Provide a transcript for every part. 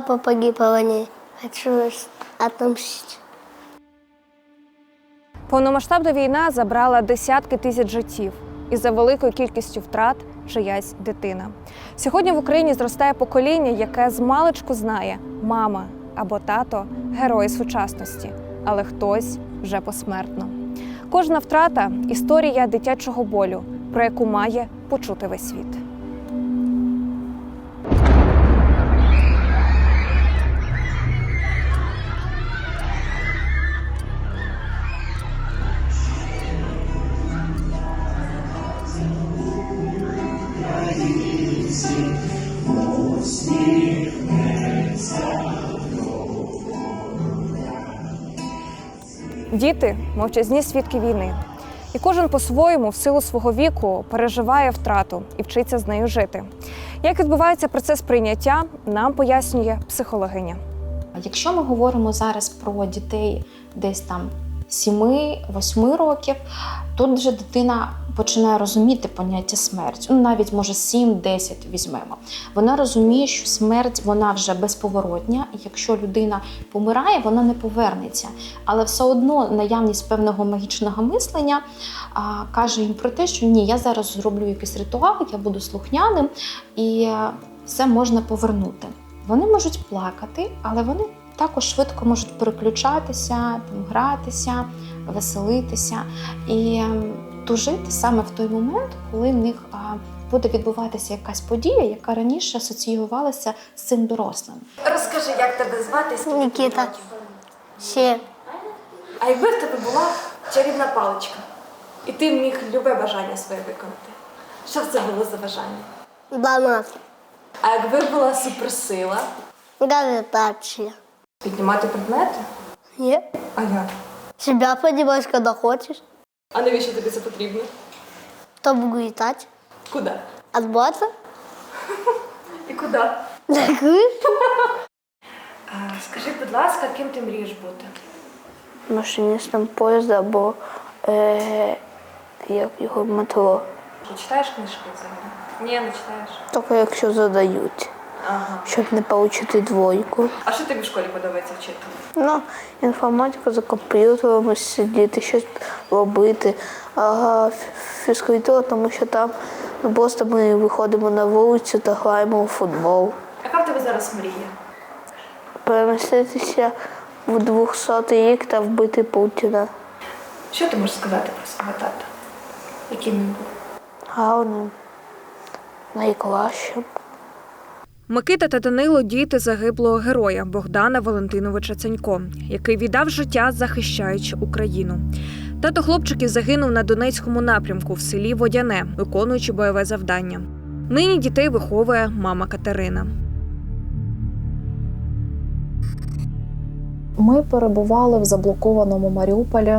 папа погиб в войне. Хочу отомстить. Повномасштабна війна забрала десятки тисяч життів, і за великою кількістю втрат чиясь дитина. Сьогодні в Україні зростає покоління, яке з маличку знає мама або тато герої сучасності, але хтось вже посмертно. Кожна втрата історія дитячого болю, про яку має почути весь світ. Діти мовчазні свідки війни. І кожен по-своєму, в силу свого віку, переживає втрату і вчиться з нею жити. Як відбувається процес прийняття, нам пояснює психологиня. Якщо ми говоримо зараз про дітей десь там 7-8 років, тут вже дитина починає розуміти поняття смерть. Ну, навіть може 7-10 візьмемо. Вона розуміє, що смерть вона вже безповоротня, якщо людина помирає, вона не повернеться. Але все одно наявність певного магічного мислення а, каже їм про те, що ні, я зараз зроблю якийсь ритуал, я буду слухняним, і все можна повернути. Вони можуть плакати, але вони також швидко можуть переключатися, там, гратися, веселитися і ем, тужити саме в той момент, коли в них а, буде відбуватися якась подія, яка раніше асоціювалася з цим дорослим. Розкажи, як тебе звати? скільки Нікіта. Семь. А якби в тебе була чарівна паличка, і ти міг любе бажання своє виконати, що б це було за бажання? Банан. А якби була суперсила, Гравитация. піднімати предмети? Нет. А як? Себя поднимаешь, когда хочешь. А навіщо тобі це потрібно? Чтобы летать. Куди? От бота. І куди? Скажи, будь ласка, ким ти мрієш бути? Машиністом поїзда або е, як його метро. Чи читаєш книжки взагалі? Ні, не читаєш. Тільки якщо задають, Ага. щоб не отримати двойку. А що тобі в школі подобається вчити? Ну, інформатика за комп'ютером сидіти, щось робити. А ф- фізкультура, тому що там ну, просто ми виходимо на вулицю та граємо у футбол. Яка в тебе зараз мрія? Переміститися в 200 рік та вбити Путіна. Що ти можеш сказати про свого тата? Яким він був? Гарним, найкращим. Микита та Данило діти загиблого героя Богдана Валентиновича Ценько, який віддав життя, захищаючи Україну. Тато хлопчиків загинув на Донецькому напрямку в селі Водяне, виконуючи бойове завдання. Нині дітей виховує мама Катерина. Ми перебували в заблокованому Маріуполі.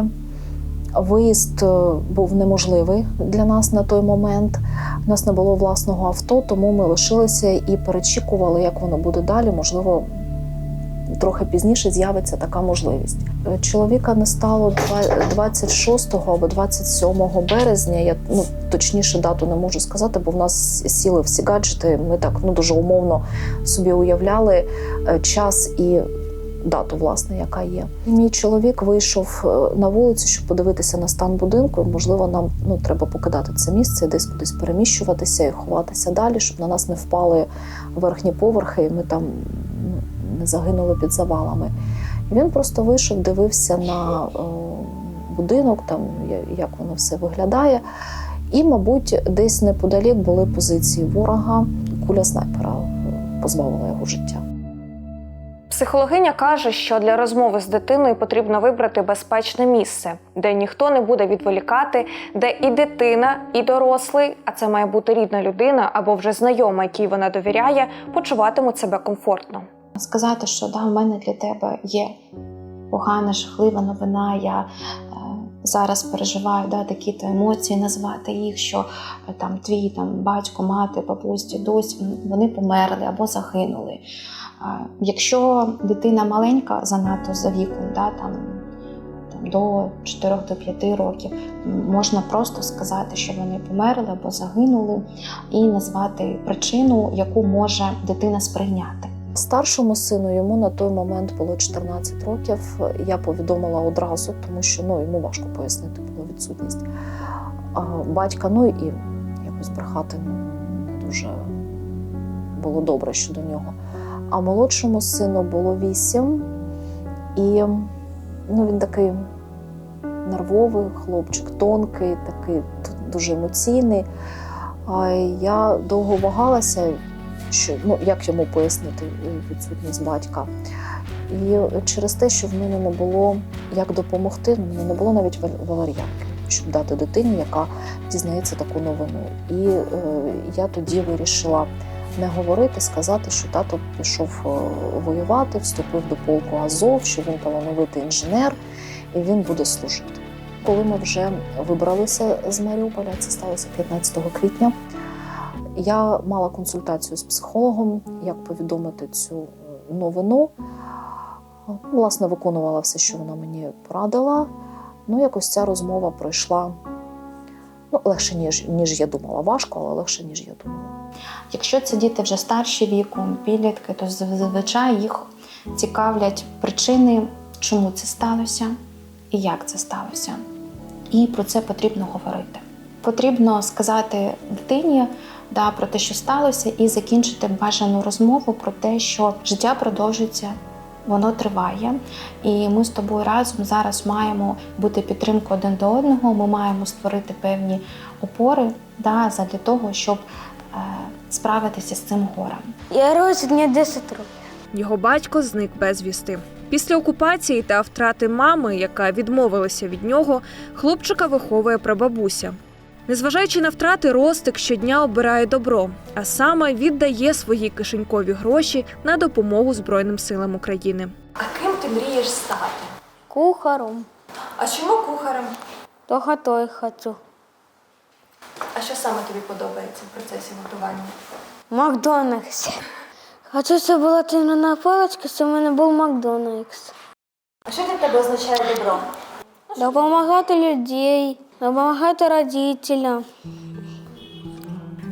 Виїзд е, був неможливий для нас на той момент. У нас не було власного авто, тому ми лишилися і перечікували, як воно буде далі. Можливо, трохи пізніше з'явиться така можливість. Е, Чоловіка не стало два- 26 або 27 березня. Я ну точніше дату не можу сказати, бо в нас сіли всі гаджети. Ми так ну дуже умовно собі уявляли е, час і дату, власне, яка є. Мій чоловік вийшов е, на вулицю, щоб подивитися на стан будинку. Можливо, нам ну треба покидати це місце, десь кудись переміщуватися і ховатися далі, щоб на нас не впали верхні поверхи, і ми там ну, не загинули під завалами. І він просто вийшов, дивився на е, будинок, там як воно все виглядає. І, мабуть, десь неподалік були позиції ворога. Куля снайпера е, позбавила його життя. Психологиня каже, що для розмови з дитиною потрібно вибрати безпечне місце, де ніхто не буде відволікати, де і дитина, і дорослий, а це має бути рідна людина або вже знайома, якій вона довіряє, почуватимуть себе комфортно. сказати, що да, в мене для тебе є погана, жахлива новина. Я е, зараз переживаю да, такі то емоції, назвати їх, що е, там твій там батько, мати, бабусь, дідусь, вони померли або загинули. Якщо дитина маленька, занадто за віком, да, там, там до 4-5 років можна просто сказати, що вони померли або загинули, і назвати причину, яку може дитина сприйняти. Старшому сину йому на той момент було 14 років. Я повідомила одразу, тому що ну, йому важко пояснити було відсутність а, батька. Ну і якось брехати ну, дуже було добре щодо нього. А молодшому сину було 8, і ну, він такий нервовий хлопчик, тонкий, такий дуже емоційний. А я довго вагалася, що ну як йому пояснити е, відсутність батька. І через те, що в мене не було як допомогти, в мене не було навіть валер'янки, щоб дати дитині, яка дізнається таку новину. І е, я тоді вирішила не говорити, сказати, що тато пішов е, воювати, вступив до полку Азов, що він талановитий інженер і він буде служити. Коли ми вже вибралися з Маріуполя, це сталося 15 квітня. Я мала консультацію з психологом, як повідомити цю новину. Власне, виконувала все, що вона мені порадила. Ну, якось ця розмова пройшла ну, легше, ніж, ніж я думала. Важко, але легше, ніж я думала. Якщо це діти вже старші віком, підлітки, то зазвичай їх цікавлять причини, чому це сталося і як це сталося. І про це потрібно говорити. Потрібно сказати дитині да, про те, що сталося, і закінчити бажану розмову про те, що життя продовжується, воно триває. І ми з тобою разом зараз маємо бути підтримкою один до одного. Ми маємо створити певні опори да, для того, щоб е, справитися з цим горем. Я мені 10 років. Його батько зник безвісти. Після окупації та втрати мами, яка відмовилася від нього, хлопчика виховує прабабуся. Незважаючи на втрати, Ростик щодня обирає добро, а саме віддає свої кишенькові гроші на допомогу Збройним силам України. А ким ти мрієш стати? Кухаром. А чому кухарем? То готовий хочу. А що саме тобі подобається в процесі готування? Макдональдс. Хочу, щоб була темна паличка, щоб у мене був Макдональдс. А що для тебе означає добро? Допомагати людей, допомагати родителям.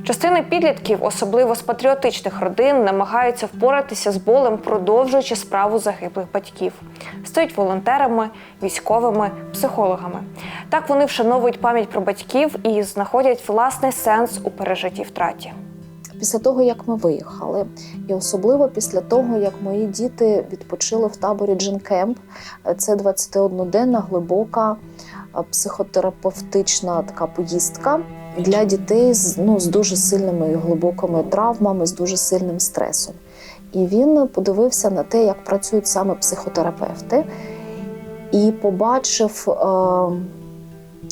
Частина підлітків, особливо з патріотичних родин, намагаються впоратися з болем, продовжуючи справу загиблих батьків. Стають волонтерами, військовими, психологами. Так вони вшановують пам'ять про батьків і знаходять власний сенс у пережитій втраті. Після того, як ми виїхали, і особливо після того, як мої діти відпочили в таборі Джинкемп, це 21-денна глибока психотерапевтична така поїздка для дітей з, ну, з дуже сильними і глибокими травмами, з дуже сильним стресом. І він подивився на те, як працюють саме психотерапевти, і побачив. Е,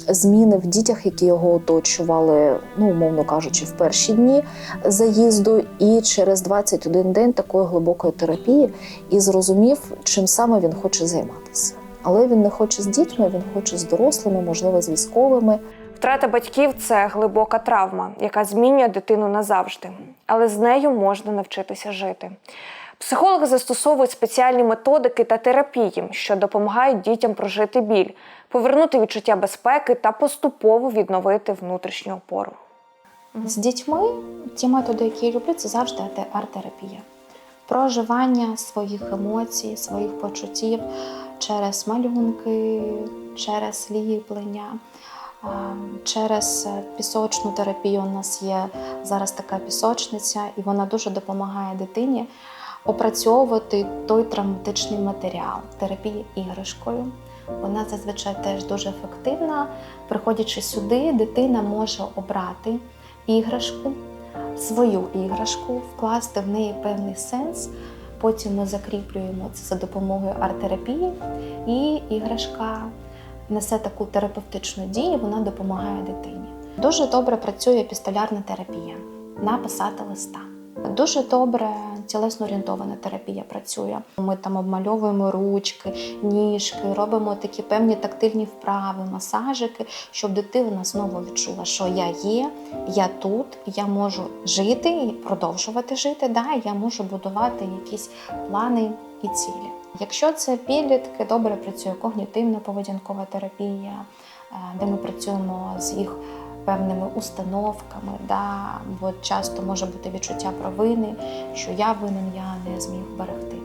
Зміни в дітях, які його оточували, ну умовно кажучи, в перші дні заїзду, і через 21 день такої глибокої терапії, і зрозумів, чим саме він хоче займатися. Але він не хоче з дітьми, він хоче з дорослими, можливо, з військовими. Втрата батьків це глибока травма, яка змінює дитину назавжди, але з нею можна навчитися жити. Психологи застосовують спеціальні методики та терапії, що допомагають дітям прожити біль, повернути відчуття безпеки та поступово відновити внутрішню опору. З дітьми ті методи, які я люблю, це завжди арт-терапія. Проживання своїх емоцій, своїх почуттів через малюнки, через ліплення, через е, пісочну терапію. У нас є зараз така пісочниця, і вона дуже допомагає дитині опрацьовувати той травматичний матеріал. Терапія іграшкою. Вона зазвичай теж дуже ефективна. Приходячи сюди, дитина може обрати іграшку, свою іграшку, вкласти в неї певний сенс. Потім ми закріплюємо це за допомогою арт-терапії, і іграшка несе таку терапевтичну дію, вона допомагає дитині. Дуже добре працює пістолярна терапія написати листа. Дуже добре тілесно орієнтована терапія працює. Ми там обмальовуємо ручки, ніжки, робимо такі певні тактильні вправи, масажики, щоб дитина знову відчула, що я є, я тут, я можу жити і продовжувати жити. Да, я можу будувати якісь плани і цілі. Якщо це підлітки, добре працює когнітивно-поведінкова терапія, е, де ми працюємо з їх певними установками, да, бо часто може бути відчуття провини, що я винен, я не зміг берегти.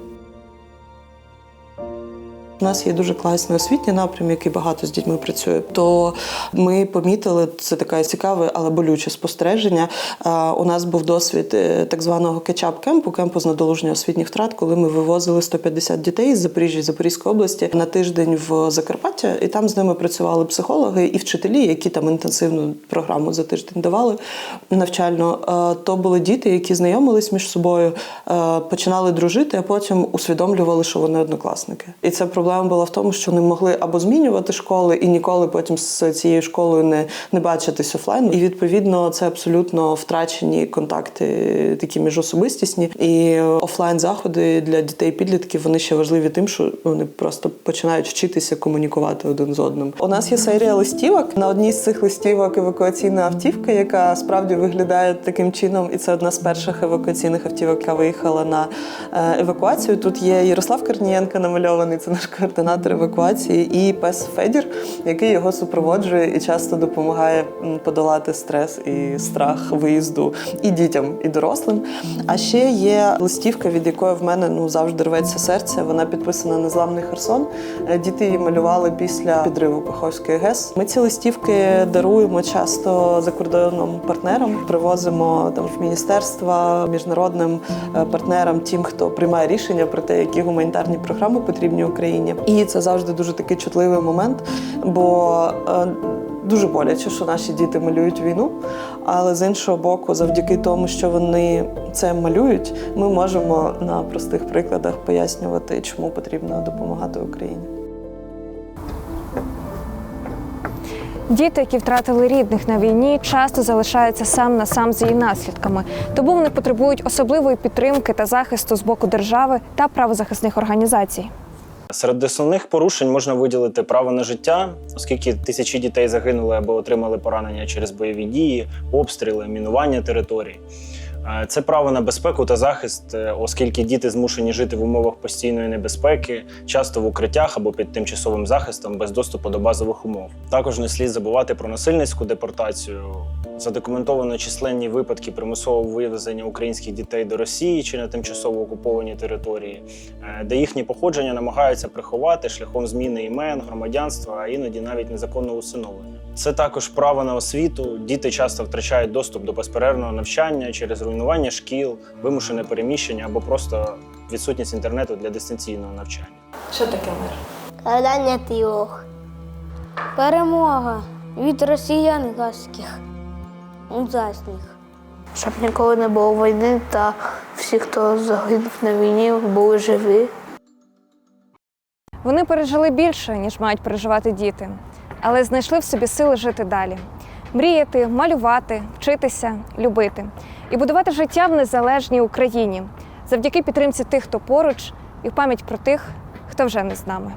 У нас є дуже класний освітній напрям, який багато з дітьми працює. То ми помітили це таке цікаве, але болюче спостереження. У нас був досвід е, так званого кетчап кемпу, з надолуження освітніх втрат, коли ми вивозили 150 дітей з Запоріжжя і Запорізької області на тиждень в Закарпаття, і там з ними працювали психологи і вчителі, які там інтенсивну програму за тиждень давали навчально. То були діти, які знайомились між собою, починали дружити, а потім усвідомлювали, що вони однокласники. І це проблема була в тому, що не могли або змінювати школи і ніколи потім з цією школою не, не бачитись офлайн. І відповідно це абсолютно втрачені контакти, такі міжособистісні. І офлайн заходи для дітей підлітків вони ще важливі тим, що вони просто починають вчитися комунікувати один з одним. У нас є серія листівок. На одній з цих листівок евакуаційна автівка, яка справді виглядає таким чином, і це одна з перших евакуаційних автівок, яка виїхала на е, евакуацію. Тут є Ярослав Корнієнко намальований, це наш координатор евакуації, і пес Федір, який його супроводжує і часто допомагає подолати стрес і страх виїзду і дітям, і дорослим. А ще є листівка, від якої в мене ну завжди рветься серце. Вона підписана Незламний Херсон. Е, Діти її малювали після підриву Каховської ГЕС. Ми ці листівки даруємо часто закордонним партнерам, привозимо там в міністерства, міжнародним е, партнерам, тим, хто приймає рішення про те, які гуманітарні програми потрібні Україні. І це завжди дуже такий чутливий момент, бо е, дуже боляче, що наші діти малюють війну. Але з іншого боку, завдяки тому, що вони це малюють, ми можемо на простих прикладах пояснювати, чому потрібно допомагати Україні. Діти, які втратили рідних на війні, часто залишаються сам на сам з її наслідками. Тому вони потребують особливої підтримки та захисту з боку держави та правозахисних організацій. Серед основних порушень можна виділити право на життя, оскільки тисячі дітей загинули або отримали поранення через бойові дії, обстріли, мінування територій. Е, Це право на безпеку та захист, е, оскільки діти змушені жити в умовах постійної небезпеки, часто в укриттях або під тимчасовим захистом без доступу до базових умов. Також не слід забувати про насильницьку депортацію. Задокументовано численні випадки примусового вивезення українських дітей до Росії чи на тимчасово окуповані території, е, де їхні походження намагаються приховати шляхом зміни імен, громадянства, а іноді навіть незаконного усиновлення. Це також право на освіту. Діти часто втрачають доступ до безперервного навчання через руйнування шкіл, вимушене переміщення або просто відсутність інтернету для дистанційного навчання. Що таке мир? Складання трьох. Перемога від росіян газьких. Ужасних. Щоб ніколи не було війни та всі, хто загинув на війні, були живі. Вони пережили більше, ніж мають переживати діти, але знайшли в собі сили жити далі, мріяти, малювати, вчитися, любити і будувати життя в незалежній Україні завдяки підтримці тих, хто поруч, і в пам'ять про тих, хто вже не з нами.